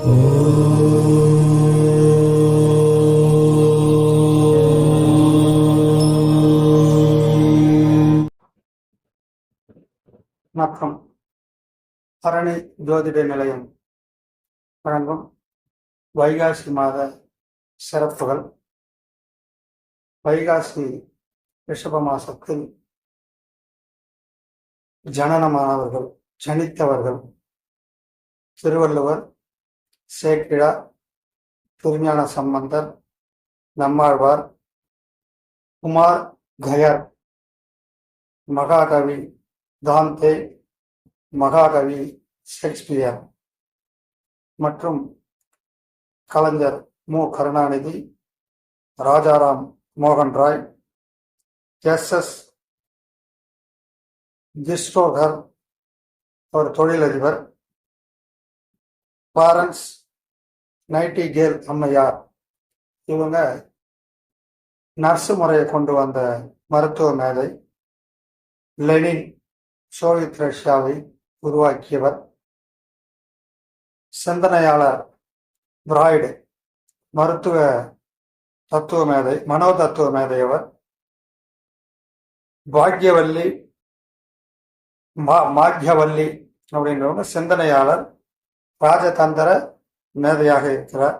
மற்றும் பரணி ஜோதிட நிலையம். வழங்கும் வைகாசி மாத சிறப்புகள். வைகாசி ரிஷப மாசத்தில் ஜனனமானவர்கள் ஜனித்தவர்கள் திருவள்ளுவர் சேக்கிழா திருஞான சம்பந்தர் நம்மாழ்வார் குமார் கயர் மகாகவி தாந்தே மகாகவி ஷேக்ஸ்பியர் மற்றும் கலைஞர் மு கருணாநிதி ராஜாராம் மோகன் ராய் எஸ் எஸ் ஜிஸ்டோகர் ஒரு தொழிலதிபர் பாரன்ஸ் நைட்டிகேல் அம்மையார். இவங்க நர்ஸு முறையை கொண்டு வந்த மருத்துவ மேதை லெனின் சோவியத் ரஷ்யாவை உருவாக்கியவர். சிந்தனையாளர் பிராய்டு மருத்துவ தத்துவ மேதை மனோ தத்துவ மேதையவர். பாக்யவல்லி மா மாக்யவல்லி அப்படின்றவங்க சிந்தனையாளர் ராஜதந்திர மேதையாக இருக்கிறார்.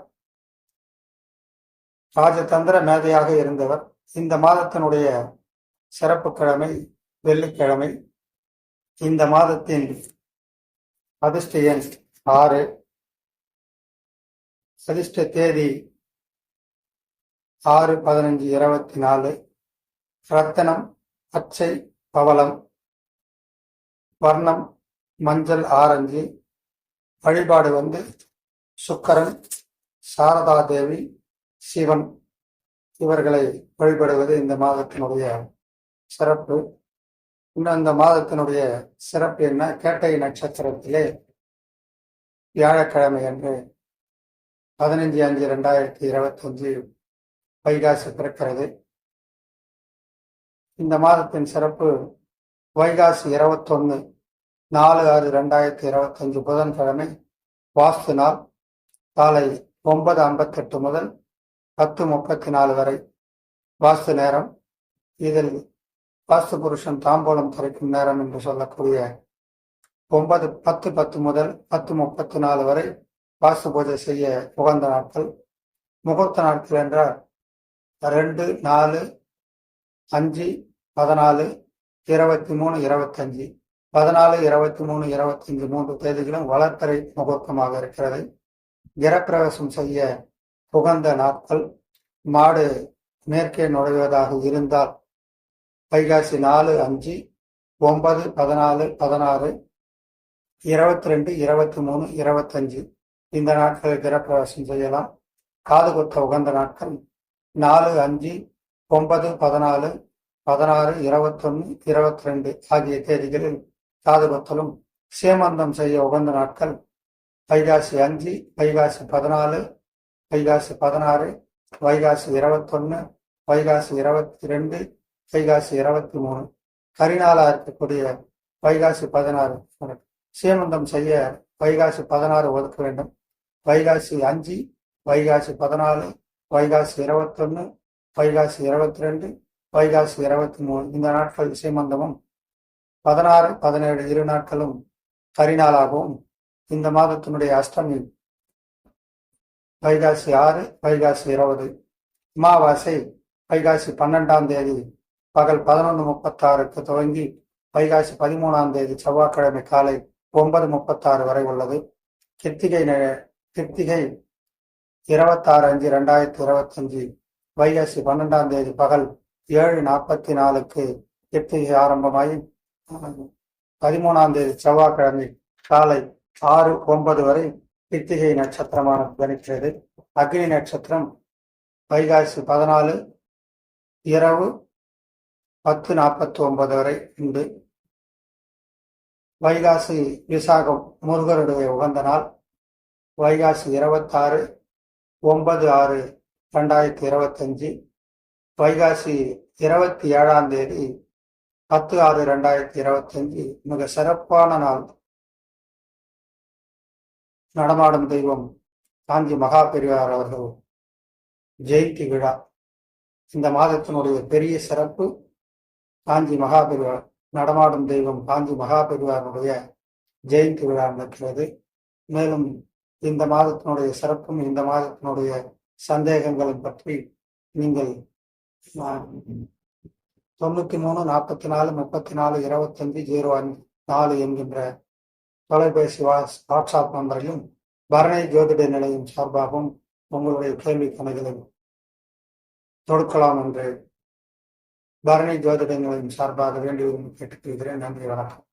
ராஜதந்திர மேதையாக இருந்தவர். இந்த மாதத்தினுடைய சிறப்பு கிழமை வெள்ளிக்கிழமை இந்த மாதத்தின் அதிர்ஷ்ட எண் ஆறு அதிர்ஷ்ட தேதி ஆறு பதினஞ்சு இருபத்தி நாலு ரத்தனம் பச்சை பவளம் வர்ணம் மஞ்சள் ஆரஞ்சு வழிபாடு வந்து சுக்கரன் சாரதா தேவி சிவன் இவர்களை வழிபடுவது இந்த மாதத்தினுடைய சிறப்பு. இன்னும் இந்த மாதத்தினுடைய சிறப்பு என்ன? கேட்டை நட்சத்திரத்திலே வியாழக்கிழமை அன்று பதினஞ்சு அஞ்சு ரெண்டாயிரத்தி இருபத்தஞ்சு வைகாசி பிறக்கிறது. இந்த மாதத்தின் சிறப்பு வைகாசி இருபத்தொன்னு நாலு ஆறு ரெண்டாயிரத்தி இருபத்தஞ்சு புதன்கிழமை வாஸ்து நாள். காலை ஒன்பது ஐம்பத்தெட்டு முதல் பத்து முப்பத்தி நாலு வரை வாஸ்து நேரம். இதில் வாஸ்து புருஷன் தாம்பூலம் தரிக்கும் நேரம் என்று சொல்லக்கூடிய ஒன்பது பத்து பத்து முதல் பத்து முப்பத்தி நாலு வரை வாஸ்து பூஜை செய்ய உகந்த நாட்கள். முகூர்த்த நாட்கள் என்றால் ரெண்டு நாலு அஞ்சு பதினாலு இருபத்தி மூணு இருபத்தஞ்சு. பதினாலு இருபத்தி மூணு இருபத்தஞ்சு மூன்று தேதிகளும் வளர்த்தரை முகூர்த்தமாக இருக்கிறது. கிரப்பிரவேசம் செய்ய உகந்த நாட்கள் மாடு மேற்கே நுழைவதாக இருந்தால் வைகாசி நாலு அஞ்சு ஒன்பது பதினாலு பதினாறு இருபத்தி ரெண்டு இருபத்தி மூணு இருபத்தஞ்சு. இந்த நாட்களில் கிரப்பிரவேசம் செய்யலாம். காது குத்த உகந்த நாட்கள் நாலு அஞ்சு ஒன்பது பதினாலு பதினாறு இருபத்தொன்னு இருபத்தி ரெண்டு ஆகிய தேதிகளில் காது குத்தலும் சேமந்தம் செய்ய உகந்த நாட்கள் வைகாசி அஞ்சு வைகாசி பதினாலு வைகாசி பதினாறு வைகாசி இருபத்தொன்னு வைகாசி இருபத்தி ரெண்டு வைகாசி இருபத்தி மூணு கரிநாளா இருக்கக்கூடிய வைகாசி பதினாறு சீமந்தம் செய்ய வைகாசி பதினாறு ஒதுக்க வேண்டும். வைகாசி அஞ்சு வைகாசி பதினாலு வைகாசி இருபத்தொன்னு வைகாசி இருபத்தி ரெண்டு வைகாசி இருபத்தி மூணு இந்த நாட்கள் சீமந்தமும் பதினாறு பதினேழு இரு நாட்களும் கரிநாளாகவும் இந்த மாதத்தினுடைய அஷ்டமி. வைகாசி ஆறு வைகாசி இருபது. அமாவாசை வைகாசி பன்னெண்டாம் தேதி. பகல் பதினொன்று முப்பத்தாறுக்கு துவங்கி வைகாசி பதிமூணாம் தேதி செவ்வாய்க்கிழமை காலை ஒன்பது முப்பத்தாறு வரை உள்ளது. கிருத்திகை கிருத்திகை இருபத்தாறு அஞ்சு ரெண்டாயிரத்தி இருபத்தஞ்சு. வைகாசி பன்னெண்டாம் தேதி பகல் ஏழு நாற்பத்தி நாலுக்கு கிருத்திகை ஆரம்பமாகி பதிமூணாம் தேதி செவ்வாய்க்கிழமை காலை ஆறு ஒன்பது வரை கிருத்திகை நட்சத்திரமான கணிக்கிறது அக்னி நட்சத்திரம் வைகாசி பதினாலு இரவு பத்து நாற்பத்தி ஒன்பது வரை உண்டு. வைகாசி விசாகம் முருகருடைய உகந்த நாள். வைகாசி இருபத்தாறு ஒன்பது ஆறு ரெண்டாயிரத்தி இருபத்தஞ்சு. வைகாசி இருபத்தி ஏழாம் தேதி பத்து ஆறு ரெண்டாயிரத்தி இருபத்தஞ்சு. மிக சிறப்பான நாள். நடமாடும் தெய்வம் காஞ்சி மகா பெரியார் அவர்கள் ஜெயந்தி விழா. இந்த மாதத்தினுடைய பெரிய சிறப்பு காஞ்சி மகா பெரியார் நடமாடும் தெய்வம் காஞ்சி மகா பெரியாருடைய ஜெயந்தி விழா நடக்கிறது. மேலும் இந்த மாதத்தினுடைய சிறப்பும் இந்த மாதத்தினுடைய சந்தேகங்களும் பற்றி நீங்கள் தொண்ணூத்தி மூணு நாற்பத்தி நாலு முப்பத்தி நாலு இருபத்தஞ்சு ஜீரோ நாலு என்கின்ற தொலைபேசி வாட்ஸ்அப் நம்பரிலும் பரணி ஜோதிட நிலையம் சார்பாகவும் உங்களுடைய கேள்வி கணக்கிலும் தொடுக்கலாம் என்று பரணி ஜோதிட நிலையம் சார்பாக வேண்டி விரும்பி கேட்டுக்கொள்கிறேன். நன்றி வணக்கம்.